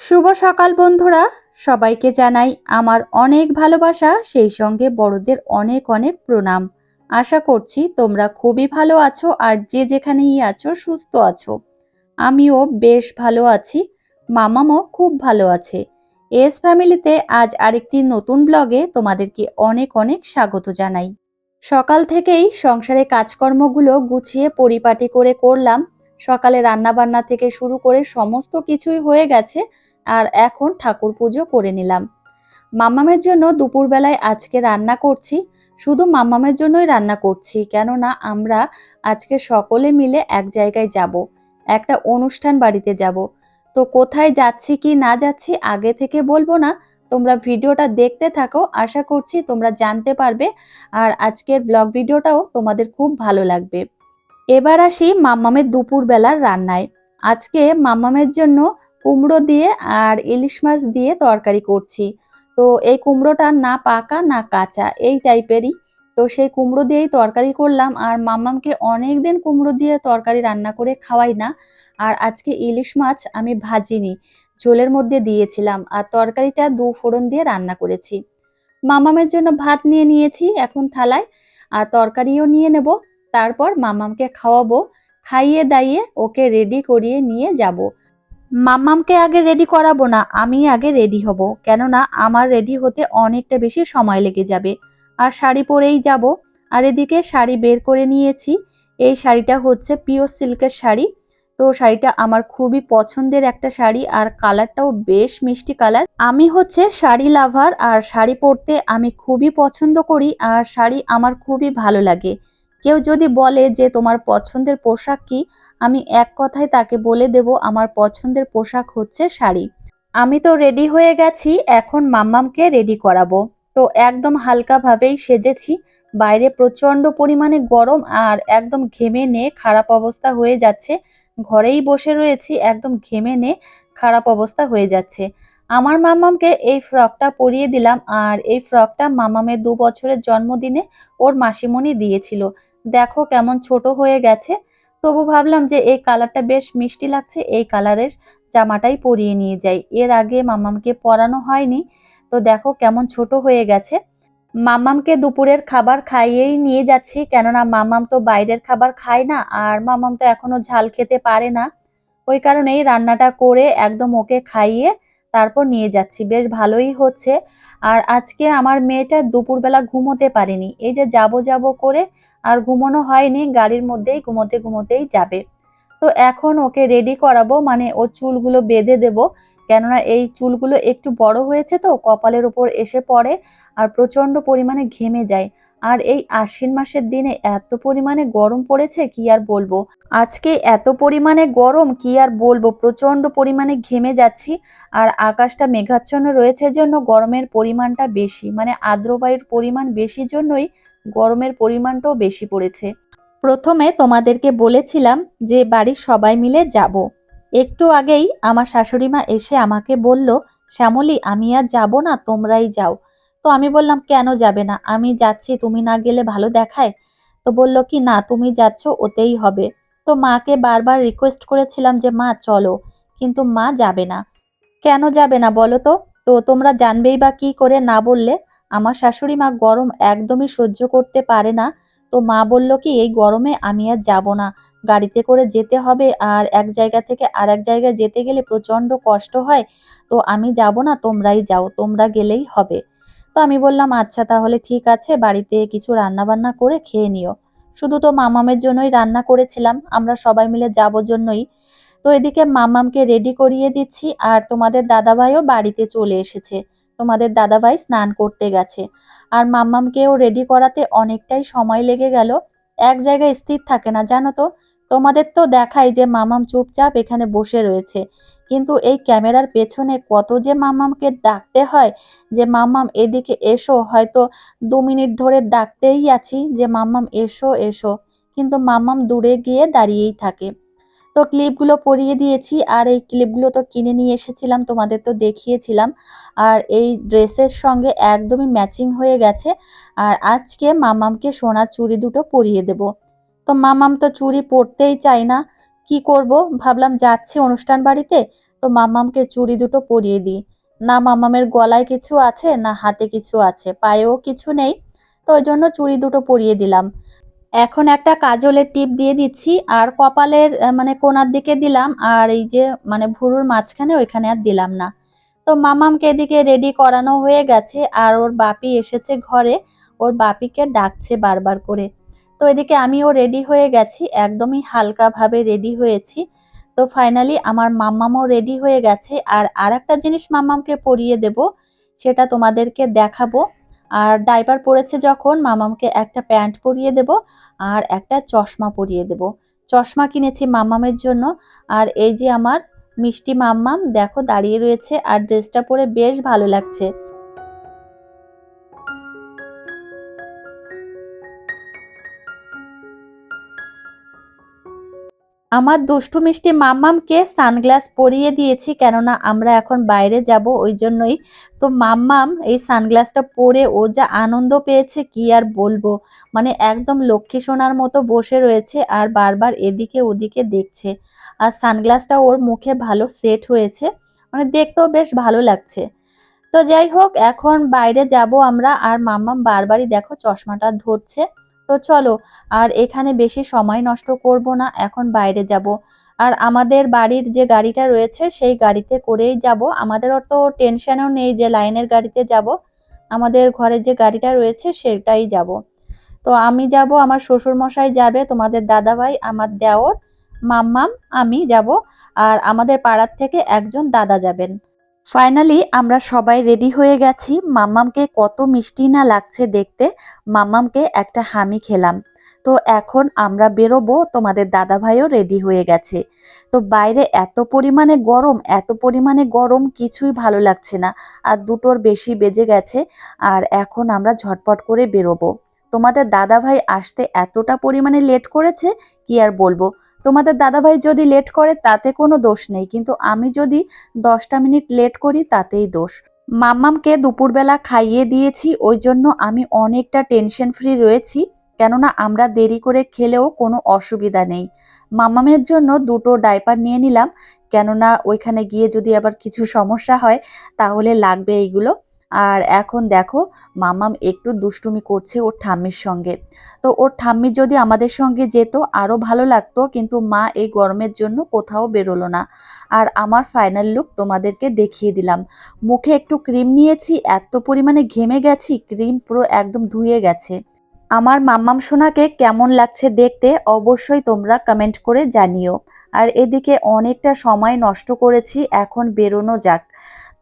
শুভ সকাল বন্ধুরা। সবাইকে জানাই আমার অনেক ভালোবাসা, সেই সঙ্গে বড়দের অনেক অনেক প্রণাম। আশা করছি তোমরা খুবই ভালো আছো আর যে যেখানেই আছো সুস্থ আছো। আমিও বেশ ভালো আছি, মামামও খুব ভালো আছে। এস ফ্যামিলিতে আজ আরেকটি নতুন ব্লগে তোমাদেরকে অনেক অনেক স্বাগত জানাই। সকাল থেকেই সংসারে কাজকর্মগুলো গুছিয়ে পরিপাটি করে করলাম। সকালে রান্না বান্না থেকে শুরু করে সমস্ত কিছুই হয়ে গেছে আর এখন ঠাকুর পুজো করে নিলাম। মাম্মামের জন্য দুপুরবেলায় আজকে রান্না করছি, শুধু মাম্মামের জন্যই রান্না করছি, কেননা আমরা আজকে সকলে মিলে এক জায়গায় যাব, একটা অনুষ্ঠান বাড়িতে যাব। তো কোথায় যাচ্ছি কি না যাচ্ছি আগে থেকে বলব না, তোমরা ভিডিওটা দেখতে থাকো, আশা করছি তোমরা জানতে পারবে, আর আজকের ব্লগ ভিডিওটাও তোমাদের খুব ভালো লাগবে। এবার আসি মাম্মামের দুপুরবেলার রান্নায়। আজকে মাম্মামের জন্য কুমড়ো দিয়ে আর ইলিশ মাছ দিয়ে তরকারি করছি। তো এই কুমড়োটা না পাকা, না কাঁচা, এই টাইপেরই। তো সেই কুমড়ো দিয়েই তরকারি করলাম আর মাম্মামকে অনেক দিন কুমড়ো দিয়ে তরকারি রান্না করে খাওয়াই না। আর আজকে ইলিশ মাছ আমি ভাজিনি, ঝোলের মধ্যে দিয়েছিলাম আর তরকারিটা দু ফোড়ন দিয়ে রান্না করেছি। মামামের জন্য ভাত নিয়ে নিয়েছি এখন থালায় আর তরকারিও নিয়ে নেব, তারপর মামামকে খাওয়াবো, খাইয়ে দাইয়ে ওকে রেডি করিয়ে নিয়ে যাব। মাম্মামকে আগে রেডি করাবো না, আমি আগে রেডি হব। কেননা আমার রেডি হতে অনেকটা বেশি সময় লেগে যাবে। আর শাড়ি পরেই যাব। আর এদিকে শাড়ি বের করে নিয়েছি। এই শাড়িটা হচ্ছে পিওর সিল্কের শাড়ি। তো শাড়িটা আমার খুবই পছন্দের একটা শাড়ি। আর কালারটাও বেশ মিষ্টি কালার। আমি হচ্ছে শাড়ি লাভার আর শাড়ি পরতে আমি খুবই পছন্দ করি। আর শাড়ি আমার খুবই ভালো লাগে। কেউ যদি বলে যে তোমার পছন্দের পোশাক কি, আমি এক কথায় তাকে বলে দেব, আমার পছন্দের পোশাক হচ্ছে শাড়ি। আমি তো রেডি হয়ে গেছি, এখন মাম্মামকে রেডি করাবো। তো একদম হালকাভাবেই সেজেছি, বাইরে প্রচণ্ড পরিমাণে গরম আর একদম ঘেমে নে খারাপ অবস্থা হয়ে যাচ্ছে। ঘরেই বসে রয়েছি, একদম ঘেমে নে খারাপ অবস্থা হয়ে যাচ্ছে। আমার মামামকে এই ফ্রকটা পরিয়ে দিলাম আর এই ফ্রকটা মামামের দু বছরের জন্মদিনে ওর মাসিমণি দিয়েছিল। দেখো কেমন ছোট হয়ে গেছে। তবু ভাবলাম যে এই কালারটা বেশ মিষ্টি লাগছে, এই কালারের জামাটাই পরিয়ে নিয়ে যাই। এর আগে মামামকে পরানো হয়নি, তো দেখো কেমন ছোট হয়ে গেছে। মামামকে দুপুরের খাবার খাইয়েই নিয়ে যাচ্ছি, কেননা মামাম তো বাইরের খাবার খায় না, আর মামাম তো এখনও ঝাল খেতে পারে না। ওই কারণেই রান্নাটা করে একদম ওকে খাইয়ে তারপর নিয়ে যাচ্ছি। বেশ ভালোই হচ্ছে। আর আজকে আমার মেয়েটা দুপুরবেলা ঘুমোতে পারেনি। এই যে যাব যাব করে আর ঘুমোনো হয়নি, গাড়ির মধ্যেই ঘুমোতে ঘুমোতেই যাবে। তো এখন ওকে রেডি করাবো মানে ও চুলগুলো বেঁধে দেব। কেননা এই চুলগুলো একটু বড় হয়েছে তো, কপালের উপর এসে পড়ে আর প্রচণ্ড পরিমাণে ঘেমে যায়। আর এই আশ্বিন মাসের দিনে এত পরিমাণে গরম পড়েছে, কি আর বলব? আজকে এত পরিমাণে গরম, কি আর বলব? প্রচণ্ড পরিমাণে ঘেমে যাচ্ছি আর আকাশটা মেঘাচ্ছন্ন রয়েছে জন্য গরমের পরিমাণটা বেশি মানে আর্দ্রবায়ুর পরিমাণ বেশি জন্যই গরমের পরিমাণটাও বেশি পড়েছে। প্রথমে তোমাদেরকে বলেছিলাম যে বাড়ির সবাই মিলে যাব। একটু আগেই আমার শাশুড়ি মা এসে আমাকে বলল, শ্যামলী, আমি আর যাব না, তোমরাই যাও। তো আমি বললাম, কেন যাবে না? আমি যাচ্ছি, তুমি না গেলে ভালো দেখায়? তো বলল কি, না, তুমি যাচ্ছ, ওতেই হবে। তো মাকে বারবার রিকোয়েস্ট করেছিলাম যে, মা, চলো। কিন্তু মা যাবে না। কেন যাবে না বলো তো? তো তোমরা জানবেই বা কি করে না বললে? আমার শাশুড়ি মা গরম একদমই সহ্য করতে পারে না। তো মা বলল কি, এই গরমে আমি আর যাব না। গাড়িতে করে যেতে হবে আর এক জায়গা থেকে আর এক জায়গায় যেতে গেলে প্রচণ্ড কষ্ট হয়। তো আমি যাব না, তোমরাই যাও, তোমরা গেলেই হবে। তো আমি বললাম আচ্ছা তাহলে ঠিক আছে, বাড়িতে কিছু রান্না বান্না করে খেয়ে নিও। শুধু তো মামামের জন্যই রান্না করেছিলাম, আমরা সবাই মিলে যাব জন্যই। তো এদিকে মামামকে রেডি করিয়ে দিচ্ছি, আর তোমাদের দাদাভাইও বাড়িতে চলে এসেছে। তোমাদের দাদাভাই স্নান করতে গেছে। আর মাম্মামকেও রেডি করাতে অনেকটাই সময় লেগে গেল। এক জায়গায় স্থির থাকে না, জানো তো? তোমাদের তো দেখাই যে মামাম চুপচাপ এখানে বসে রয়েছে। কিন্তু এই ক্যামেরার পেছনে কত যে মামামকে ডাকতে হয়, যে মাম্মাম এদিকে এসো, হয়তো দু মিনিট ধরে ডাকতেই আছি, যে মাম্মাম এসো এসো। কিন্তু মাম্মাম দূরে গিয়ে দাঁড়িয়েই থাকে। তো ক্লিপগুলো পরিয়ে দিয়েছি, আর এই ক্লিপগুলো তো কিনে নিয়ে এসেছিলাম, তোমাদের তো দেখিয়েছিলাম। আর এই ড্রেসের সঙ্গে একদমই ম্যাচিং হয়ে গেছে, আর আজকে মামামকে সোনার চুড়ি দুটো পরিয়ে দেব। তো মামাম তো চুড়ি পরতেই চাই না কি করব? ভাবলাম যাচ্ছি অনুষ্ঠান বাড়িতে, তো মাম্মামকে চুড়ি দুটো পরিয়ে দিই। না মাম্মামের গলায় কিছু আছে, না হাতে কিছু আছে, পায়েও কিছু নেই, তো ওই জন্য চুড়ি দুটো পরিয়ে দিলাম। এখন একটা কাজলের টিপ দিয়ে দিচ্ছি, আর কপালের মানে কোনার দিকে দিলাম, আর এই যে মানে ভুরুর মাঝখানে ওইখানে আর দিলাম না। তো মামামকে এদিকে রেডি করানো হয়ে গেছে, আর ওর বাপি এসেছে ঘরে, ওর বাপিকে ডাকছে বারবার করে। তো এদিকে আমিও রেডি হয়ে গেছি, একদমই হালকাভাবে রেডি হয়েছি। তো ফাইনালি আমার মাম্মামও রেডি হয়ে গেছে। আর আরেকটা জিনিস মাম্মামকে পরিয়ে দেব, সেটা তোমাদেরকে দেখাবো। আর ডাইপার পরেছে যখন মামামকে একটা প্যান্ট পরিয়ে দেব আর একটা চশমা পরিয়ে দেব। চশমা কিনেছি মাম্মামের জন্য। আর এই যে আমার মিষ্টি মাম্মাম, দেখো দাঁড়িয়ে রয়েছে আর ড্রেসটা পরে বেশ ভালো লাগছে। আমার দুষ্টু মিষ্টি মাম্মামকে সানগ্লাস পরিয়ে দিয়েছি, কেননা আমরা এখন বাইরে যাব ওই জন্যই। তো মাম্মাম এই সানগ্লাসটা পরে ও যা আনন্দ পেয়েছে, কি আর বলব? মানে একদম লক্ষ্মী সোনার মতো বসে রয়েছে আর বারবার এদিকে ওদিকে দেখছে। আর সানগ্লাসটা ওর মুখে ভালো সেট হয়েছে মানে দেখতেও বেশ ভালো লাগছে। তো যাই হোক, এখন বাইরে যাব আমরা, আর মাম্মাম বারবারই দেখো চশমাটা ধরছে। তো চলো, আর এখানে বেশি সময় নষ্ট করব না, এখন বাইরে যাব। আর আমাদের বাড়ির যে গাড়িটা রয়েছে, সেই গাড়িতে করেই যাব। আমাদের অত টেনশনও নেই যে লাইনের গাড়িতে যাব। আমাদের ঘরে যে গাড়িটা রয়েছে, সেটাই যাব। তো আমি যাব, আমার শ্বশুর মশাই যাবে, তোমাদের দাদাভাই, আমার দেওর, মাম্মাম, আমি যাব। আর আমাদের পাড়ার থেকে একজন দাদা যাবেন। ফাইনালি আমরা সবাই রেডি হয়ে গেছি। মাম্মামকে কত মিষ্টি না লাগছে দেখতে। মাম্মামকে একটা হামি খেলাম। তো এখন আমরা বেরোবো, তোমাদের দাদা ভাইও রেডি হয়ে গেছে। তো বাইরে এত পরিমাণে গরম, এত পরিমাণে গরম, কিছুই ভালো লাগছে না। আর দুটোর বেশি বেজে গেছে। আর এখন আমরা ঝটপট করে বেরোবো। তোমাদের দাদা ভাই আসতে এতটা পরিমাণে লেট করেছে, কি আর বলব? তোমাদের দাদাভাই যদি লেট করে, তাতে কোনো দোষ নেই। কিন্তু আমি যদি দশটা মিনিট লেট করি, তাতেই দোষ। মাম্মামকে দুপুরবেলা খাইয়ে দিয়েছি, ওই জন্য আমি অনেকটা টেনশন ফ্রি রয়েছি, কেননা আমরা দেরি করে খেলেও কোনো অসুবিধা নেই। মাম্মামের জন্য দুটো ডাইপার নিয়ে নিলাম, কেননা ওইখানে গিয়ে যদি আবার কিছু সমস্যা হয়, তাহলে লাগবে এইগুলো। আর এখন দেখো, মামাম একটু দুষ্টুমি করছে ওর ঠাম্মির সঙ্গে। তো ওর ঠাম্মি যদি আমাদের সঙ্গে যেত আরও ভালো লাগতো, কিন্তু মা এই গরমের জন্য কোথাও বেরোলো না। আর আমার ফাইনাল লুক তোমাদেরকে দেখিয়ে দিলাম। মুখে একটু ক্রিম নিয়েছি, এত পরিমাণে ঘেমে গেছি ক্রিম পুরো একদম ধুয়ে গেছে। আমার মাম্মাম সোনাকে কেমন লাগছে দেখতে অবশ্যই তোমরা কমেন্ট করে জানিও। আর এদিকে অনেকটা সময় নষ্ট করেছি, এখন বেরোনো যাক।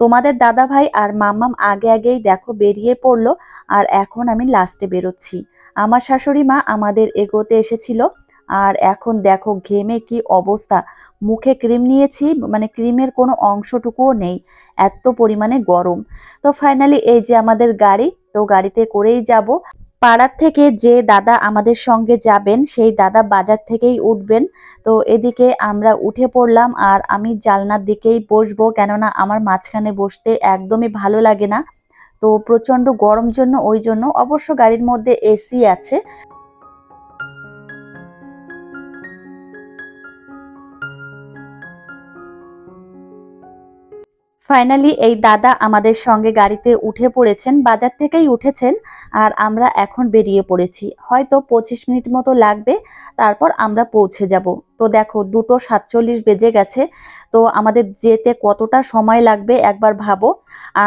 তোমাদের দাদা ভাই আর মাম্মাম আগে আগেই দেখো বেরিয়ে পড়ল আর এখন আমি লাস্টে বেরোচ্ছি। আমার শাশুড়ি মা আমাদের এগোতে এসেছিল আর এখন দেখো ঘেমে কি অবস্থা। মুখে ক্রিম নিয়েছি মানে ক্রিমের কোনো অংশটুকুও নেই, এত পরিমাণে গরম। তো ফাইনালি এই যে আমাদের গাড়ি, তো গাড়িতে করেই যাব। পাড়ার থেকে যে দাদা আমাদের সঙ্গে যাবেন, সেই দাদা বাজার থেকেই উঠবেন। তো এদিকে আমরা উঠে পড়লাম আর আমি জালনার দিকেই বসবো, কেননা আমার মাঝখানে বসতে একদমই ভালো লাগে না। তো প্রচণ্ড গরম জন্য, ওই জন্য অবশ্য গাড়ির মধ্যে এসি আছে। ফাইনালি এই দাদা আমাদের সঙ্গে গাড়িতে উঠে পড়েছেন, বাজার থেকেই উঠেছেন, আর আমরা এখন বেরিয়ে পড়েছি। হয়তো পঁচিশ মিনিট মতো লাগবে, তারপর আমরা পৌঁছে যাব। তো দেখো, দুটো সাতচল্লিশ বেজে গেছে, তো আমাদের যেতে কতটা সময় লাগবে একবার ভাবো।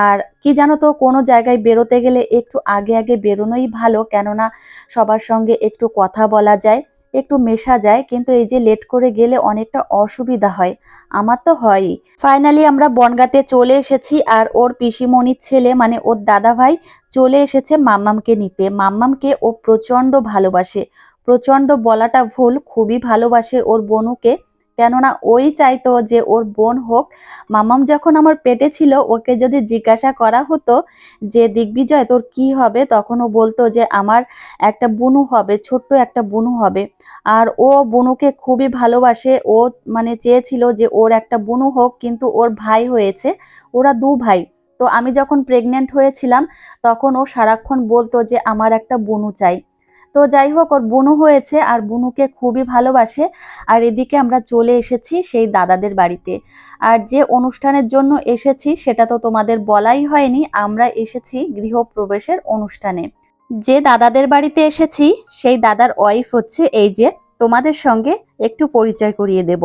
আর কি জানো তো, কোনো জায়গায় বেরোতে গেলে একটু আগে আগে বেরোনোই ভালো, কেননা সবার সঙ্গে একটু কথা বলা যায়। একটু মেশা যায়, কিন্তু এই যে লেট করে গেলে অনেকটা অসুবিধা হয়। আমার তো হয়ই। ফাইনালি আমরা বনগাতে চলে এসেছি আর ওর পিসিমণির ছেলে মানে ওর দাদা ভাই চলে এসেছে মাম্মামকে নিতে। মাম্মামকে ও প্রচণ্ড ভালোবাসে। প্রচণ্ড বলাটা ভুল, খুবই ভালোবাসে ওর বনুকে। কেননা ওই চাইতো যে ওর বোন হোক। মামাম যখন আমার পেটে ছিল, ওকে যদি জিজ্ঞাসা করা হতো যে, দিগ্বিজয়, তোর কি হবে? তখন ও বলতো যে, আমার একটা বুনু হবে, ছোট্ট একটা বুনু হবে। আর ও বুনুকে খুবই ভালোবাসে। ও মানে চেয়েছিল যে, ওর একটা বুনু হোক, কিন্তু ওর ভাই হয়েছে, ওরা দু ভাই। তো আমি যখন প্রেগনেন্ট হয়েছিলাম, তখন ও সারাক্ষণ বলতো যে, আমার একটা বুনু চাই। তো যাই হোক, ওর বুনু হয়েছে আর বুনুকে খুবই ভালোবাসে। আর এদিকে আমরা চলে এসেছি সেই দাদাদের বাড়িতে। আর যে অনুষ্ঠানের জন্য এসেছি, সেটা তো তোমাদের বলাই হয়নি, আমরা এসেছি গৃহপ্রবেশের অনুষ্ঠানে। যে দাদাদের বাড়িতে এসেছি, সেই দাদার ওয়াইফ হচ্ছে এই যে, তোমাদের সঙ্গে একটু পরিচয় করিয়ে দেব।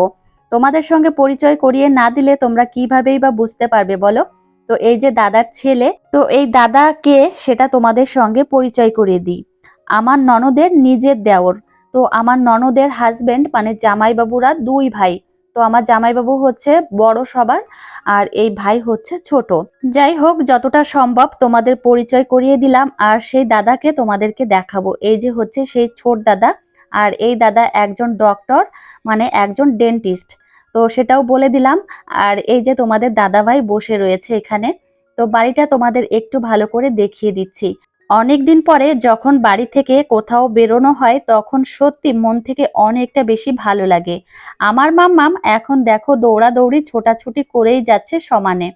তোমাদের সঙ্গে পরিচয় করিয়ে না দিলে তোমরা কিভাবেই বা বুঝতে পারবে বলো? তো এই যে দাদার ছেলে, তো এই দাদা কে সেটা তোমাদের সঙ্গে পরিচয় করিয়ে দিই। আমার ননদের নিজের দেওর। তো আমার ননদের হাজবেন্ড মানে জামাইবাবুরা দুই ভাই। তো আমার জামাইবাবু হচ্ছে বড় সবার আর এই ভাই হচ্ছে ছোট। যাই হোক, যতটা সম্ভব তোমাদের পরিচয় করিয়ে দিলাম আর সেই দাদাকে তোমাদেরকে দেখাবো। এই যে হচ্ছে সেই ছোট দাদা আর এই দাদা একজন ডক্টর মানে একজন ডেন্টিস্ট তো সেটাও বলে দিলাম আর এই যে তোমাদের দাদাভাই বসে রয়েছে এখানে। তো বাড়িটা তোমাদের একটু ভালো করে দেখিয়ে দিচ্ছি। অনেক দিন পরে যখন বাড়ি থেকে কোথাও বেরোনো হয়, তখন সত্যি মন থেকে অনেকটা বেশি ভালো লাগে। আমার মাম্মাম এখন দেখো দৌড়াদৌড়ি, ছোটাছুটি করেই যাচ্ছে সমানে।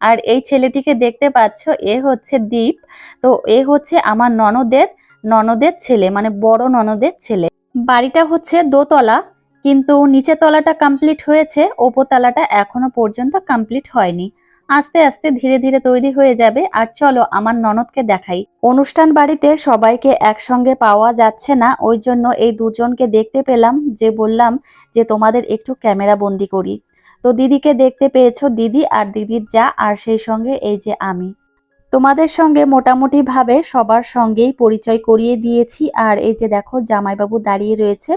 আর এই ছেলেটিকে দেখতে পাচ্ছ, এ হচ্ছে দীপ। তো এ হচ্ছে আমার ননদের ননদের ছেলে মানে বড় ননদের ছেলে। বাড়িটা হচ্ছে দোতলা, কিন্তু নিচে তলাটা কমপ্লিট হয়েছে, ওপরতলাটা এখনও পর্যন্ত কমপ্লিট হয়নি। আস্তে আস্তে ধীরে ধীরে তৈরি হয়ে যাবে, আর চলো আমার ননদকে দেখাই। অনুষ্ঠান বাড়িতে সবাইকে একসঙ্গে পাওয়া যাচ্ছে না, ওই জন্য এই দুজনকে দেখতে পেলাম, যে বললাম যে তোমাদের একটু ক্যামেরা বন্দি করি। তো দিদিকে দেখতে পেয়েছ দিদি আর দিদির যা, আর সেই সঙ্গে এই যে আমি। তোমাদের সঙ্গে মোটামুটি ভাবে সবার সঙ্গেই পরিচয় করিয়ে দিয়েছি, আর এই যে দেখো জামাইবাবু দাঁড়িয়ে রয়েছে।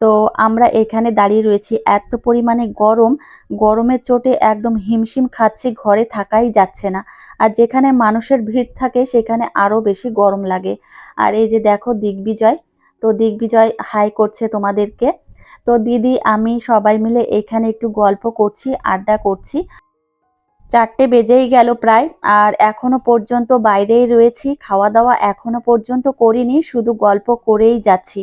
তো আমরা এখানে দাঁড়িয়ে রয়েছি। এত পরিমাণে গরম, গরমের চোটে একদম হিমশিম খাচ্ছি, ঘরে থাকাই যাচ্ছে না। আর যেখানে মানুষের ভিড় থাকে, সেখানে আরও বেশি গরম লাগে। আর এই যে দেখো দিগ্বিজয়, তো দিগ্বিজয় হাই করছে তোমাদেরকে। তো দিদি, আমি সবাই মিলে এখানে একটু গল্প করছি, আড্ডা করছি। চারটে বেজেই গেল প্রায়, আর এখনও পর্যন্ত বাইরেই রয়েছি। খাওয়া দাওয়া এখনও পর্যন্ত করিনি, শুধু গল্প করেই যাচ্ছি।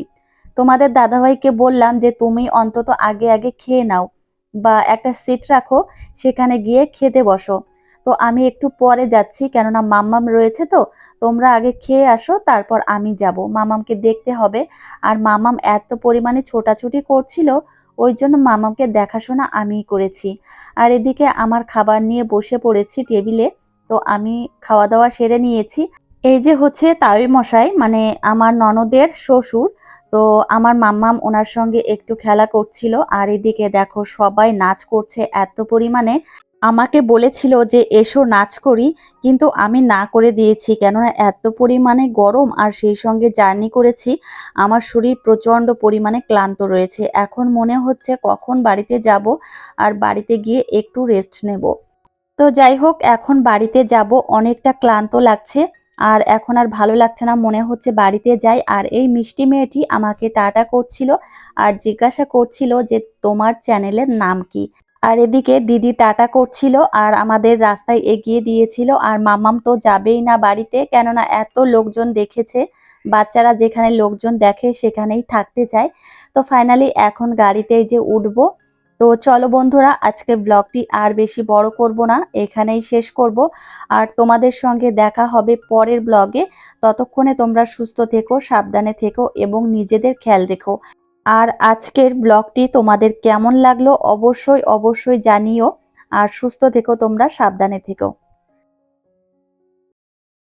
তোমাদের দাদাভাইকে বললাম যে, তুমি অন্তত আগে আগে খেয়ে নাও বা একটা সিট রাখো, সেখানে গিয়ে খেতে বসো। তো আমি একটু পরে যাচ্ছি, কেননা মাম্মাম রয়েছে তো, তোমরা আগে খেয়ে আসো, তারপর আমি যাব। মামামকে দেখতে হবে। আর মামাম এত পরিমাণে ছোটাছুটি করছিল, ওই জন্য মামামকে দেখাশোনা আমিই করেছি। আর এদিকে আমার খাবার নিয়ে বসে পড়েছি টেবিলে, তো আমি খাওয়া দাওয়া সেরে নিয়েছি। এই যে হচ্ছে তাওই মশাই মানে আমার ননদের শ্বশুর তো আমার মাম্মাম ওনার সঙ্গে একটু খেলা করছিল আর এদিকে দেখো সবাই নাচ করছে এত পরিমাণে। আমাকে বলেছিল যে, এসো নাচ করি। কিন্তু আমি না করে দিয়েছি কেননা এত পরিমাণে গরম আর সেই সঙ্গে জার্নি করেছি। আমার শরীর প্রচণ্ড পরিমাণে ক্লান্ত রয়েছে। এখন মনে হচ্ছে কখন বাড়িতে যাব আর বাড়িতে গিয়ে একটু রেস্ট নেব। তো যাই হোক, এখন বাড়িতে যাব, অনেকটা ক্লান্ত লাগছে। আর এখন আর ভালো লাগছে না, মনে হচ্ছে বাড়িতে যাই। আর এই মিষ্টি মেয়েটি আমাকে টাটা করছিল আর জিজ্ঞাসা করছিল যে তোমার চ্যানেলের নাম কি? আর এদিকে দিদি টাটা করছিল আর আমাদের রাস্তায় এগিয়ে দিয়েছিল। আর মামাম তো যাবেই না বাড়িতে, কেননা এত লোকজন দেখেছে। বাচ্চারা যেখানে লোকজন দেখে সেখানেই থাকতে চায়। তো ফাইনালি এখন গাড়িতে যে উঠবো তো চলো বন্ধুরা, আজকে ব্লগটি আর বেশি বড় করব না, এখানেই শেষ করব। আর তোমাদের সঙ্গে দেখা হবে পরের ব্লগে ততক্ষণে তোমরা সুস্থ থেকো, সাবধানে থেকো এবং নিজেদের খেয়াল রেখো। আর আজকের ব্লগটি তোমাদের কেমন লাগল অবশ্যই অবশ্যই জানিও। আর সুস্থ থেকো তোমরা, সাবধানে থেকো।